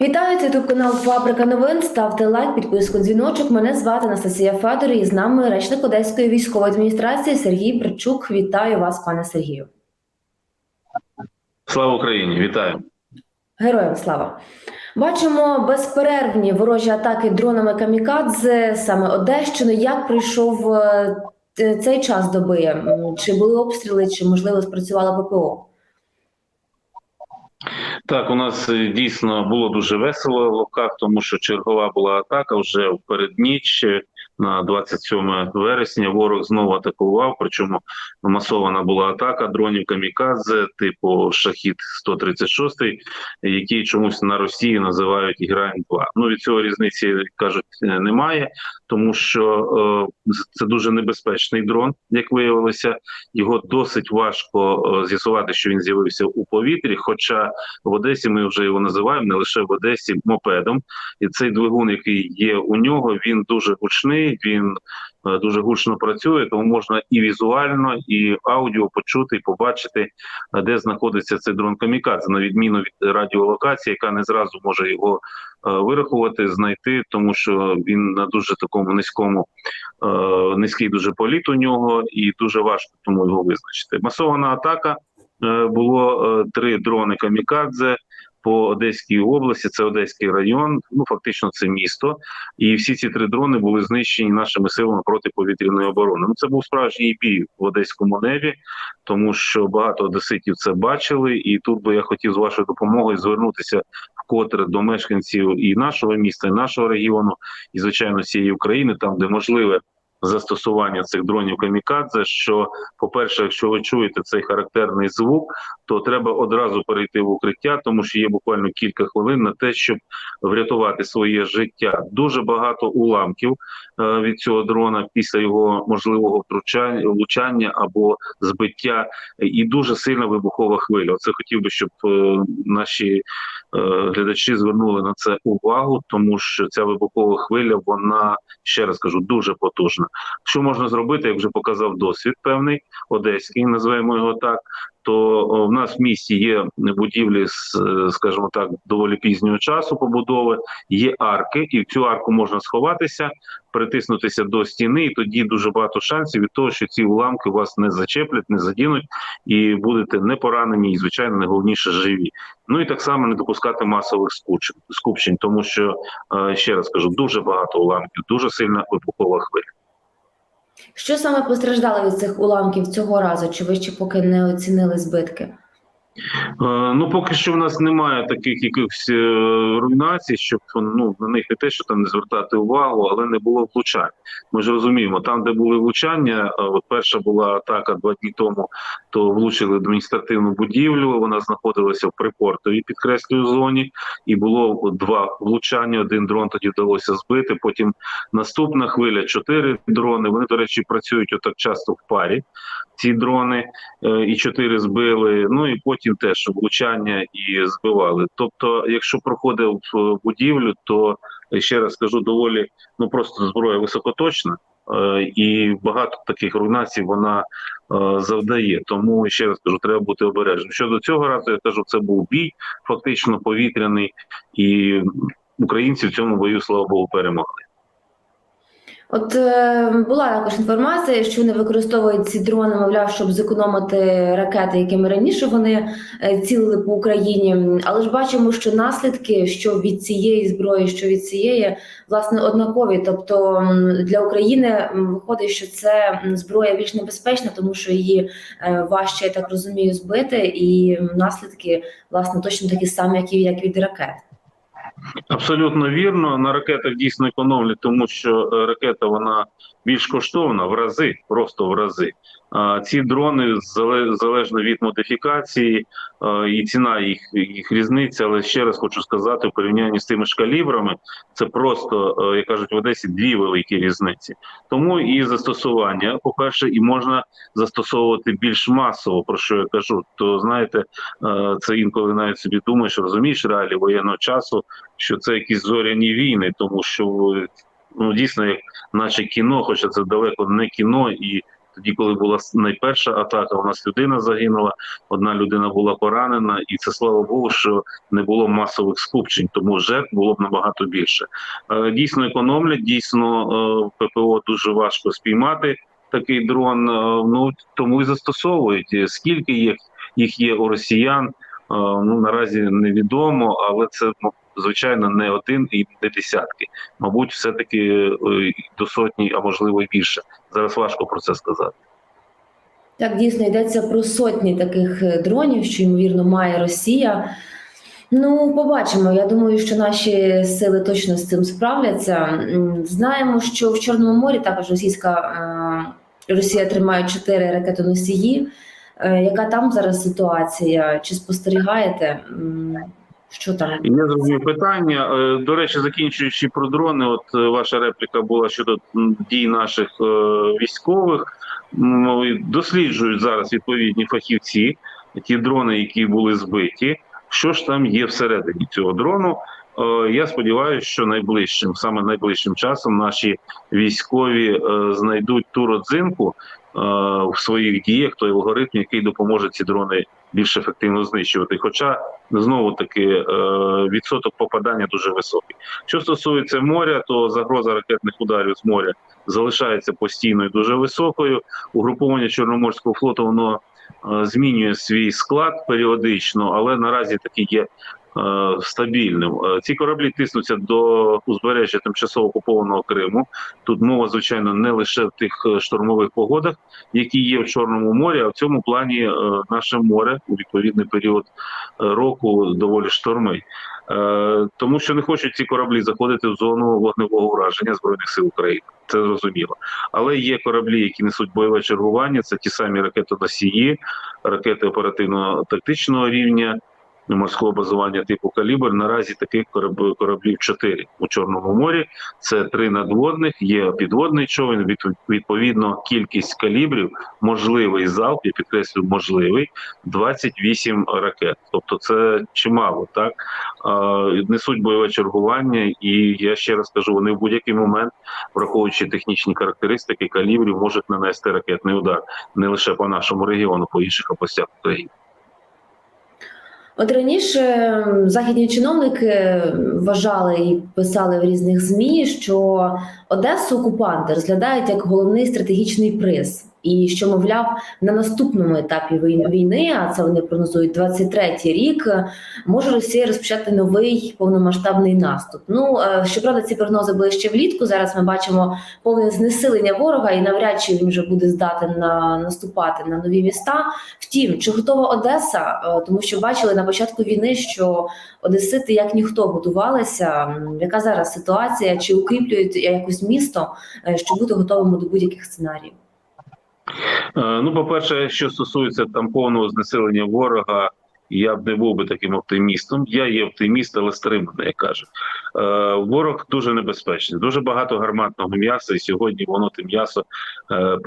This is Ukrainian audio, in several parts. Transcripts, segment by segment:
Вітаю, це ютуб канал Фабрика новин. Ставте лайк, підписку, дзвіночок. Мене звати Анастасія Федор і з нами речник Одеської військової адміністрації Сергій Бричук. Вітаю вас, пане Сергію. Слава Україні, вітаю. Героям слава! Бачимо безперервні ворожі атаки дронами камікадзе, саме Одещину. Як пройшов е, цей час доби? Чи були обстріли, чи можливо спрацювала ППО? Так, у нас е, дійсно було дуже весело в локах, тому що чергова була атака вже в передніч на 27 вересня. Ворог знову атакував. Причому масована була атака дронів камікадзе, типу шахід 136 які чомусь на Росії називають Грайн 2 Ну від цього різниці кажуть е, немає, тому що е, це дуже небезпечний дрон, як виявилося. Його досить важко е, з'ясувати, що він з'явився у повітрі. Хоча в Одесі ми вже його називаємо не лише в Одесі мопедом, і цей двигун, який є у нього, він дуже гучний, він е, дуже гучно працює, тому можна і візуально, і аудіо почути, і побачити, е, де знаходиться цей дрон камікадзе, на відміну від радіолокації, яка не зразу може його е, вирахувати, знайти, тому що він на дуже такому низькому низький дуже політ у нього, і дуже важко тому його визначити. Масована атака. Було три дрони камікадзе по Одеській області. Це Одеський район. Ну фактично, це місто. І всі ці три дрони були знищені нашими силами протиповітряної оборони. Ну це був справжній бій в одеському небі, тому що багато одеситів це бачили. І тут би я хотів з вашою допомогою звернутися вкотре до мешканців і нашого міста, і нашого регіону, і звичайно всієї України, там де можливе. Застосування цих дронів камікадзе, що, по-перше, якщо ви чуєте цей характерний звук, то треба одразу перейти в укриття, тому що є буквально кілька хвилин на те, щоб врятувати своє життя. Дуже багато уламків е, від цього дрона після його можливого втручання, влучання або збиття, і дуже сильна вибухова хвиля. Оце хотів би, щоб е, наші глядачі звернули на це увагу, тому що ця вибухова хвиля, вона ще раз кажу, дуже потужна. Що можна зробити, як вже показав досвід певний одеський, називаємо його так. То в нас в місті є будівлі е, скажімо так, доволі пізнього часу побудови, є арки, і в цю арку можна сховатися, притиснутися до стіни, і тоді дуже багато шансів від того, що ці уламки вас не зачеплять, не задінуть, і будете не поранені, і звичайно, найголовніше живі. Ну і так само не допускати масових скупчень, скупчень тому що е, ще раз кажу, дуже багато уламків, дуже сильна вибухова хвиля. Що саме постраждали від цих уламків цього разу? Чи ви ще поки не оцінили збитки? Е, Ну, поки що в нас немає таких якихось е, руйнацій, щоб ну на них не те, що там не звертати увагу, але не було влучань. Ми ж розуміємо, там, де були влучання, е, перша була атака два дні тому, то влучили адміністративну будівлю. Вона знаходилася в припортовій підкреслюю зоні, і було два влучання. Один дрон тоді вдалося збити. Потім наступна хвиля, чотири дрони. Вони, до речі, працюють отак часто в парі. Ці дрони і чотири збили. Ну і потім теж влучання і збивали. Тобто, якщо проходив в будівлю, то е, ще раз скажу, доволі ну просто зброя високоточна. е, І багато таких руйнацій вона е, завдає. Тому ще раз кажу, треба бути обережним. Щодо цього разу я кажу, це був бій, фактично повітряний, і українці в цьому бою, слава Богу, перемогли. От е, була також інформація, що вони використовують ці дрони, мовляв, щоб зекономити ракети, якими раніше вони е, цілили по Україні. Але ж бачимо, що наслідки, що від цієї зброї, що від цієї, власне, однакові. Тобто для України виходить, що це зброя більш небезпечна, тому що її е, важче, я так розумію, збити, і наслідки власне точно такі самі, як і від ракет. Абсолютно вірно. На ракетах дійсно економлять, тому що е, ракета вона більш коштовна в рази, просто в рази. Ці дрони зале- залежно від модифікації і ціна їх їх різниця. Але ще раз хочу сказати, в порівнянні з тими ж калібрами, це просто як кажуть в Одесі дві великі різниці. Тому і застосування, по перше, і можна застосовувати більш масово. Про що я кажу? То знаєте, це інколи навіть собі думаєш, розумієш реалії воєнного часу, що це якісь зоряні війни, тому що ну дійсно, як наче кіно, хоча це далеко не кіно, і тоді, коли була найперша атака, у нас людина загинула, одна людина була поранена, і це слава Богу, що не було масових скупчень, тому жертв було б набагато більше. Е, Дійсно економлять, дійсно е, ППО дуже важко спіймати такий дрон. е, Ну тому і застосовують. Скільки їх їх є у росіян? Ну наразі невідомо, але це ну, звичайно не один і не десятки. Мабуть, все таки до сотні, а можливо і більше. Зараз важко про це сказати. Так, дійсно йдеться про сотні таких е, дронів, що ймовірно має Росія. Ну, побачимо. Я думаю, що наші сили точно з цим справляться. Знаємо, що в Чорному морі також російська е, Росія тримає чотири ракетоносії. Е, Яка там зараз ситуація? Чи спостерігаєте? Що там? Я зрозумів питання. Е, До речі, закінчуючи про дрони, от е, ваша репліка була щодо дій наших е, військових. Досліджують зараз відповідні фахівці ті дрони, які були збиті. Що ж там є всередині цього дрону? Я сподіваюся, що найближчим, саме найближчим часом, наші військові знайдуть ту родзинку в своїх діях, той алгоритм, який допоможе ці дрони більш ефективно знищувати. Хоча знову таки е, відсоток попадання дуже високий. Що стосується моря, то загроза ракетних ударів з моря залишається постійною дуже високою. Угруповання Чорноморського флоту воно е, змінює свій склад періодично, але наразі таки є. Е, Стабільним Е, ці кораблі тиснуться до узбережжя тимчасово окупованого Криму. Тут мова, звичайно, не лише в тих е, штормових погодах, які є в Чорному морі, а в цьому плані наше море у відповідний період року доволі штормить. Тому що не хочуть ці кораблі заходити в зону вогневого враження збройних сил України. Це зрозуміло. Але є кораблі, які несуть бойове чергування. Це ті самі ракетоносії, ракети оперативно-тактичного рівня. Морського базування типу калібр наразі таких кораб- кораблів чотири у Чорному морі. Це три надводних, є підводний човен. Від- Відповідно, кількість калібрів, можливий залп, я підкреслю, можливий 28 ракет. Тобто це чимало, так несуть бойове чергування, і я ще раз кажу, вони в будь-який момент, враховуючи технічні характеристики калібрів, можуть нанести ракетний удар не лише по нашому регіону, по інших областях України. От раніше західні чиновники вважали і писали в різних змі, що Одесу окупанти розглядають як головний стратегічний приз, і що, мовляв, на наступному етапі війни, а це вони прогнозують 23-й рік, може Росія розпочати новий повномасштабний наступ. Ну е, щоправда, ці прогнози були ще влітку. Зараз ми бачимо повне знесилення ворога, і навряд чи він вже буде здатен на наступати на нові міста. Втім, чи готова Одеса? Е, Тому що бачили на початку війни, що Одесити як ніхто готувалися. Яка зараз ситуація? Чи укріплюють якось місто, е, щоб бути готовими до будь-яких сценаріїв? Е, Ну, по-перше, що стосується там повного знесилення ворога, я б не був би таким оптимістом. Я є оптиміст, але стриманий, як кажуть. Е, Ворог дуже небезпечний, дуже багато гарматного м'яса, і сьогодні воно те м'ясо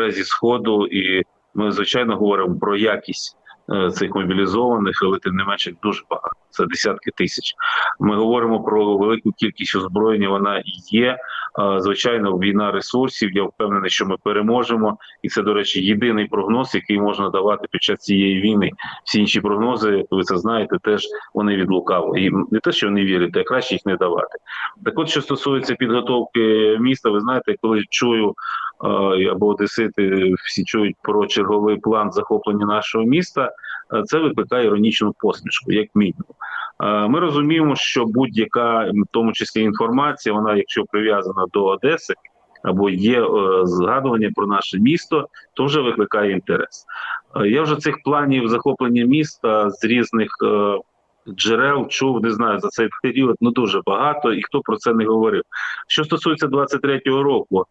е, зі сходу, і ми звичайно говоримо про якість. Е, Цих мобілізованих, але тим не менше дуже багато. Це десятки тисяч. Ми говоримо про велику кількість озброєння. Вона є. Е, Звичайно, війна ресурсів. Я впевнений, що ми переможемо. І це, до речі, єдиний прогноз, який можна давати під час цієї війни. Всі інші прогнози, ви це знаєте, теж вони від лукавого. І не те, що вони вірять, а краще їх не давати. Так, от що стосується підготовки міста, ви знаєте, коли чую або одесити всі чують про черговий план захоплення нашого міста, е, це викликає іронічну посмішку, як мінімум. Е, Ми розуміємо, що будь-яка, в тому числі інформація, вона, якщо прив'язана до Одеси, або є е, згадування про наше місто, то вже викликає інтерес. Е, Я вже цих планів захоплення міста з різних е, джерел чув, не знаю за цей період, ну дуже багато, і хто про це не говорив. Що стосується 23-го року, е,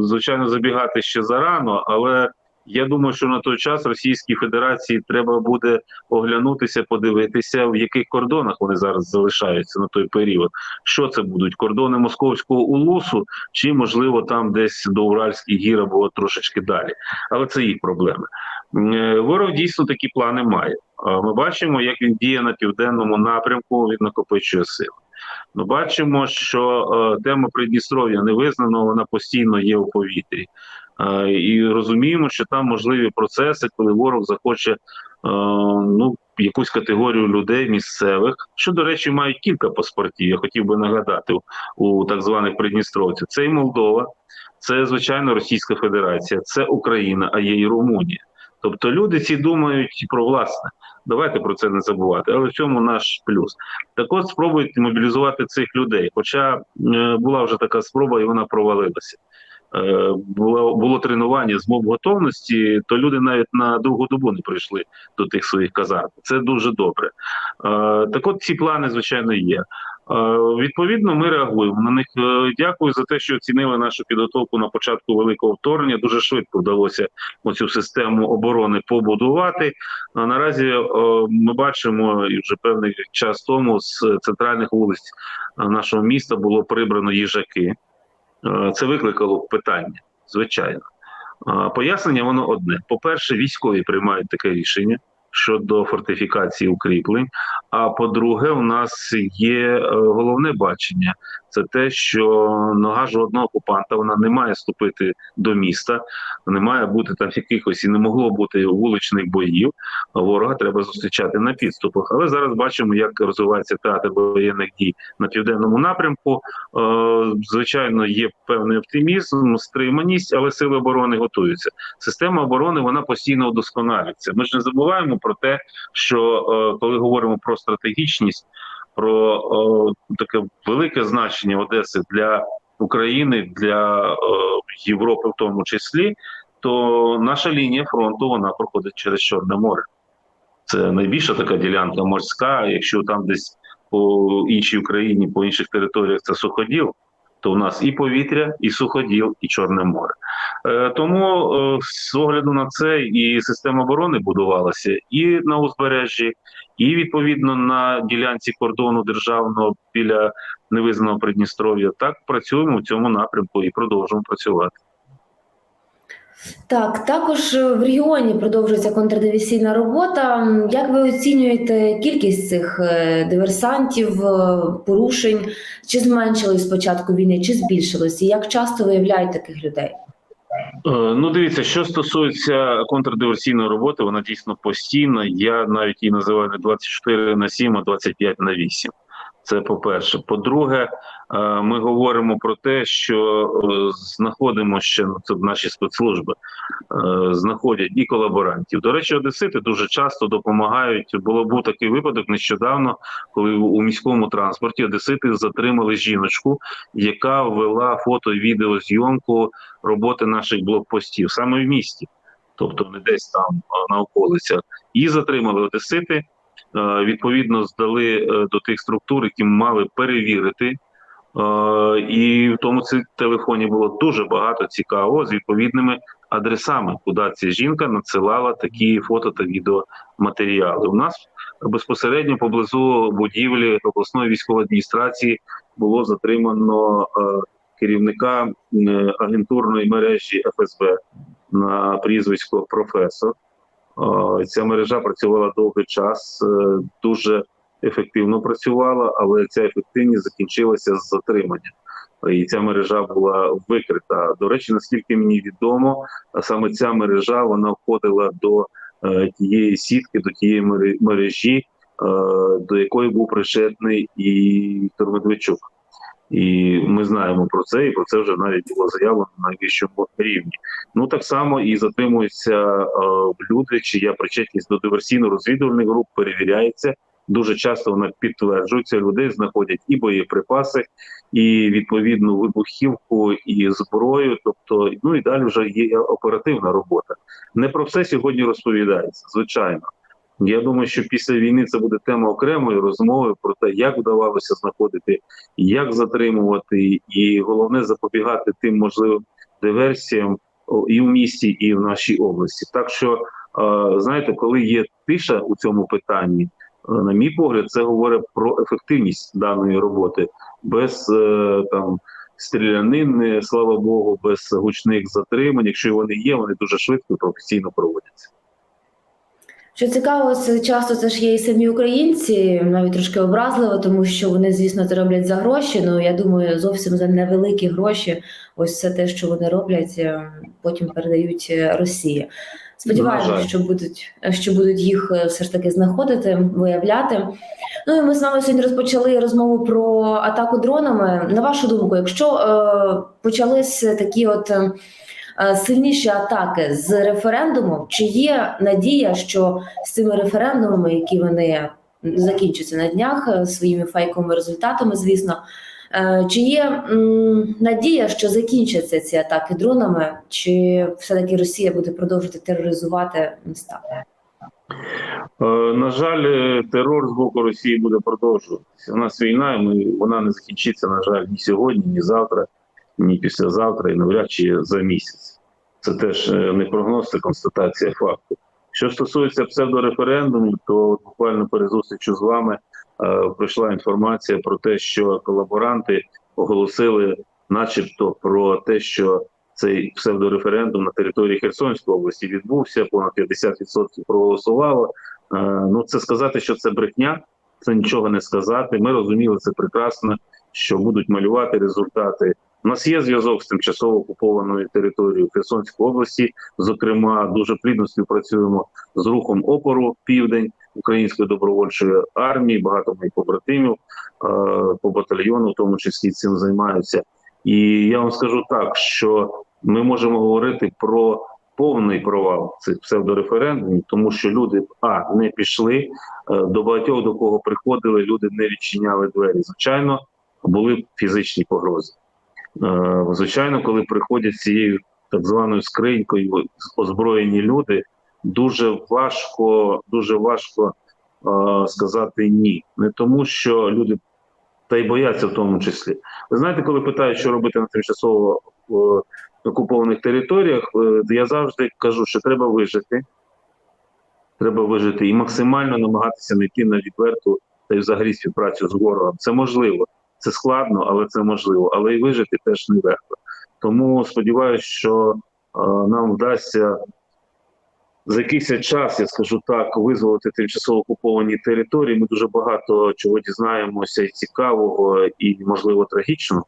звичайно, забігати ще зарано, але я думаю, що на той час Російській Федерації треба буде оглянутися, подивитися, в яких кордонах вони зараз залишаються на той період. Що це будуть кордони московського улусу, чи можливо там десь до Уральських гір або трошечки далі. Але це їх проблеми. Е, Ворог дійсно такі плани має. Е, Ми бачимо, як він діє на південному напрямку, він накопичує сили. Ми бачимо, що е, тема Придністров'я не визнана, вона постійно є у повітрі. Е, І розуміємо, що там можливі процеси, коли ворог захоче е, ну, якусь категорію людей місцевих, що, до речі, мають кілька паспортів. Я хотів би нагадати у, у так званих придністровців. Це і Молдова, це звичайно Російська Федерація, це Україна, а є і Румунія. Тобто люди ці думають про власне. Давайте про це не забувати. Але в чому наш плюс. Так от спробуйте мобілізувати цих людей. Хоча е, була вже така спроба, і вона провалилася. Е, було, було тренування з моб готовності, то люди навіть на другу добу не прийшли до тих своїх казарм. Це дуже добре. Е, так от ці плани, звичайно, є. Е, Відповідно, ми реагуємо на них. Е, Дякую за те, що оцінили нашу підготовку на початку великого вторгнення. Дуже швидко вдалося оцю систему оборони побудувати. А наразі е, ми бачимо, і вже певний час тому з центральних вулиць нашого міста було прибрано їжаки. Це викликало питання, звичайно. Пояснення воно одне: по-перше, військові приймають таке рішення щодо фортифікації укріплень. А по-друге, у нас є е, головне бачення: це те, що нога жодного окупанта вона не має ступити до міста, не має бути там якихось і не могло бути вуличних боїв. Ворога треба зустрічати на підступах. Але зараз бачимо, як розвивається театр воєнних дій на південному напрямку. Е, Звичайно, є певний оптимізм, стриманість, але сили оборони готуються. Система оборони вона постійно удосконалюється. Ми ж не забуваємо про те, що е, коли говоримо про стратегічність, про о, таке велике значення Одеси для України, для о, Європи, в тому числі, то наша лінія фронту вона проходить через Чорне море. Це найбільша така ділянка морська. Якщо там десь по іншій Україні, по інших територіях це суходіл, то у нас і повітря, і суходіл, і Чорне море. Е, тому е, з огляду на це і система оборони будувалася і на узбережжі, і відповідно на ділянці кордону державного біля невизнаного Придністров'я. Так працюємо в цьому напрямку і продовжуємо працювати. Так, також е, в регіоні продовжується контрдиверсійна робота. Як ви оцінюєте кількість цих е, диверсантів, е, порушень? Чи зменшилось з початку війни, чи збільшилось? І як часто виявляють таких людей? Ну, дивіться, що стосується контрдиверсійної роботи, вона дійсно постійна. Я навіть її називаю не 24 на 7, а 25 на 8. Це по-перше. По-друге, е, ми говоримо про те, що е, знаходимо ще ну, це наші спецслужби, е, знаходять і колаборантів. До речі, одесити дуже часто допомагають. Було був такий випадок нещодавно, коли у міському транспорті одесити затримали жіночку, яка вела фото і відеозйомку роботи наших блокпостів саме в місті, тобто не десь там на околицях. Її затримали одесити. е, Відповідно, здали е, до тих структур, які мали перевірити. Е, І в тому телефоні було дуже багато цікавого з відповідними адресами, куди ця жінка надсилала такі фото та відеоматеріали. У нас безпосередньо поблизу будівлі обласної військової адміністрації було затримано е, керівника е, агентурної мережі ФСБ на прізвисько професор. Ця мережа працювала довгий час, дуже ефективно працювала, але ця ефективність закінчилася з затриманням. І ця мережа була викрита. До речі, наскільки мені відомо, саме ця мережа вона входила до е, тієї сітки, до тієї мережі, е, до якої був причетний і Віктор Медведчук. І ми знаємо про це, і про це вже навіть було заявлено на найвищому рівні. Ну так само і затримуються е, люди, чия причетність до диверсійно-розвідувальних груп перевіряється. Дуже часто вона підтверджується. Людей знаходять і боєприпаси, і відповідну вибухівку, і зброю. Тобто, ну і далі вже є оперативна робота. Не про все сьогодні розповідається, звичайно. Я думаю, що після війни це буде тема окремої розмови про те, як вдавалося знаходити, як затримувати, і головне запобігати тим можливим диверсіям і в місті, і в нашій області. Так що, е, знаєте, коли є тиша у цьому питанні, на мій погляд, це говорить про ефективність даної роботи без е, там. Стрілянин, слава Богу, без гучних затримань. Якщо вони є, вони дуже швидко професійно проводяться. Що цікаво, це часто це ж є і самі українці, навіть трошки образливо, тому що вони, звісно, це роблять за гроші. Ну я думаю, зовсім за невеликі гроші. Ось все те, що вони роблять, е, потім передають е, Росії. На Сподіваємося, що будуть що будуть їх е, все ж таки знаходити, виявляти. Ну і ми з вами сьогодні розпочали розмову про атаку дронами. На вашу думку, якщо е, почались такі от. е, е, Сильніші атаки з референдумом, чи є надія, що з цими референдумами, які вони закінчаться на днях е, своїми фейковими результатами, звісно, чи є надія, що закінчаться ці атаки дронами, чи все-таки Росія буде продовжувати тероризувати міста? Е, На жаль, е, терор з боку Росії буде продовжуватися. У нас війна, ми, вона не закінчиться, на жаль, ні сьогодні, ні завтра, ні післязавтра, і навряд чи за місяць. Це теж е, не прогноз, це констатація факту. Що стосується псевдореферендумів, то буквально перед зустрічю з вами е, прийшла інформація про те, що колаборанти оголосили, начебто, про те, що цей псевдореферендум на території Херсонської області відбувся, понад 50% проголосувало. Е, Ну, це сказати, що це брехня, це нічого не сказати. Ми розуміли це прекрасно, що будуть малювати результати. У нас є зв'язок з тимчасово окупованою територією Херсонської області. Зокрема, дуже плідно співпрацюємо з рухом опору Південь Української добровольчої армії. Багато моїх побратимів е, по батальйону, в тому числі цим займаються. І я вам скажу так, що ми можемо говорити про повний провал цих псевдореферендумів, тому що люди а не пішли е, до багатьох, до кого приходили, люди не відчиняли двері. Звичайно, були фізичні погрози. Е, Звичайно, коли приходять з цією так званою скринькою озброєні люди, дуже важко, дуже важко е, сказати ні. Не тому, що люди та й бояться в тому числі. Ви знаєте, коли питають, що робити на тимчасово е, окупованих територіях, е, я завжди кажу, що треба вижити. Треба вижити і максимально намагатися не йти на відверту та й взагалі співпрацю з ворогом. Це можливо, це складно, але це можливо. Але і вижити теж нелегко. Тому сподіваюся, що е, нам вдасться за якийсь час, я скажу так, визволити тимчасово окуповані території. Ми дуже багато чого дізнаємося і цікавого, і можливо трагічного.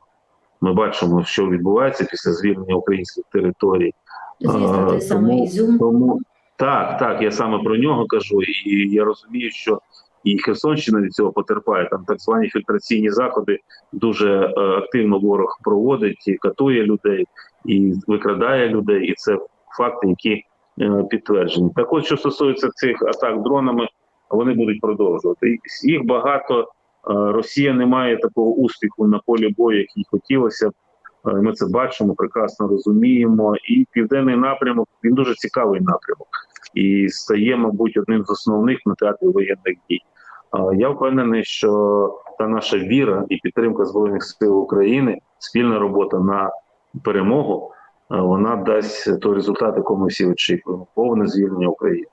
Ми бачимо, що відбувається після звільнення українських територій. Звісно, той самий тому- Ізюм. Тому так, так, я саме про нього кажу, і я розумію, що і Херсонщина від цього потерпає. Там так звані фільтраційні заходи дуже е, активно ворог проводить і катує людей, і викрадає людей, і це факти, які підтверджені. Так от, що стосується цих атак дронами, вони будуть продовжувати. Їх багато. Е, Росія не має такого успіху на полі бою, як їй хотілося б. Е, Ми це бачимо, прекрасно розуміємо. І південний напрямок він дуже цікавий напрямок і стає, мабуть, одним з основних на театрі воєнних дій. Е, Я впевнений, що та наша віра і підтримка збройних сил України, спільна робота на перемогу, е, вона дасть той результат, якого ми всі очікуємо повне звільнення України.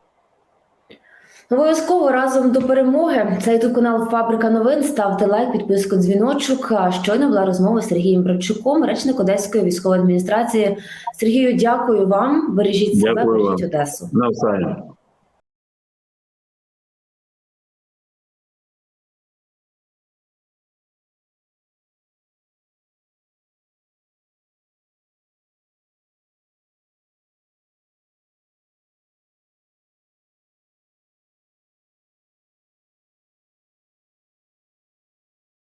Обов'язково разом до перемоги. Це ютуб канал Фабрика новин. Ставте лайк, підписку, дзвіночок. Щойно була розмова з Сергієм Братчуком, речник Одеської військової адміністрації. Сергію, дякую вам. Бережіть себе, Дякую вам. бережіть Одесу. Навзаєм.